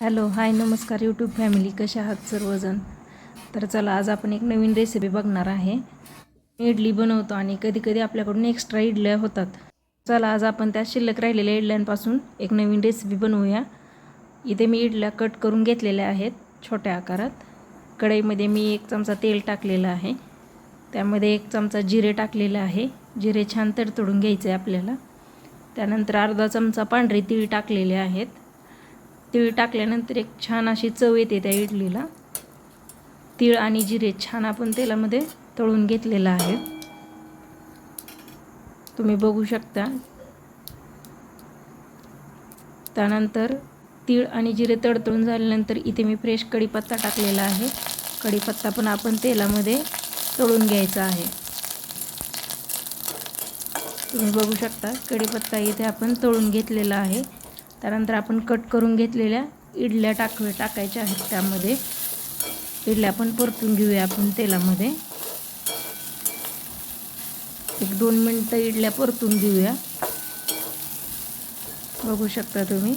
Hello hi नमस्कार YouTube family कशा आहात सर्वजण? तर चला आज आपण एक नवीन रेसिपी बघणार आहे. इडली बनवतो आणि कधी कधी आपल्याकडून एक्स्ट्रा इडल्या होतात. चला आज आपण त्या शिल्लक राहिलेल्या इडल्यांपासून एक नवीन रेसिपी बनवूया. इथे मी इडल्या कट करून घेतलेल्या आहेत छोट्या आकारात. कढईमध्ये मी एक चमचा तेल टाकलेलं आहे. त्यामध्ये एक चमचा जिरे टाकलेलं आहे. जिरे छान तडतडून घ्यायचे आपल्याला. त्यानंतर अर्धा चमचा पांढरे तीळ टाकलेले आहेत. तीळ टाकल्यानंतर एक छान अशी चव येते त्या इडलीला. तीळ आणि जिरे छान आपण तेलामध्ये तळून घेतलेलं आहे. तुम्ही बघू शकता. त्यानंतर तीळ आणि जिरे तडतळून झाल्यानंतर इथे मी फ्रेश कढीपत्ता टाकलेला आहे. कढीपत्ता पण आपण तेलामध्ये तळून घ्यायचा आहे. तुम्ही बघू शकता कढीपत्ता इथे आपण तळून घेतलेला आहे. त्यानंतर आपण कट करून घेतलेल्या इडल्या टाक टाकायच्या आहेत त्यामध्ये. इडल्या पण परतून घेऊया आपण तेलामध्ये. एक दोन मिनटं इडल्या परतून घेऊया. बघू शकता तुम्ही.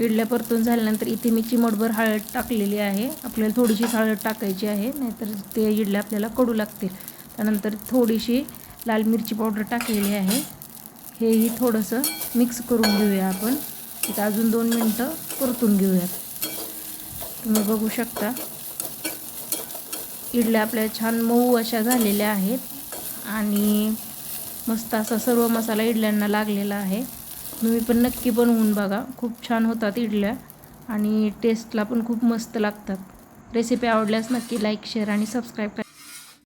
इडल्या परतून झाल्यानंतर इथे मी चिमटभर हळद टाकलेली आहे. आपल्याला थोडीशी हळद टाकायची आहे नाहीतर ते इडल्या आपल्याला कडू लागतील. त्यानंतर थोडीशी लाल मिरची पावडर टाकलेली आहे. हेही थोडंसं मिक्स करून घेऊया आपण. इथं अजून दोन मिनटं परतून घेऊयात. तुम्ही बघू शकता इडल्या आपल्या छान मऊ अशा झालेल्या आहेत. आणि मस्त असा सर्व मसाला इडल्यांना लागलेला आहे. तुम्ही पण नक्की बनवून बघा. खूप छान होतात इडल्या. आणि टेस्टला पण खूप मस्त लागतात. रेसिपी आवडल्यास नक्की लाईक शेअर आणि सबस्क्राईब करा.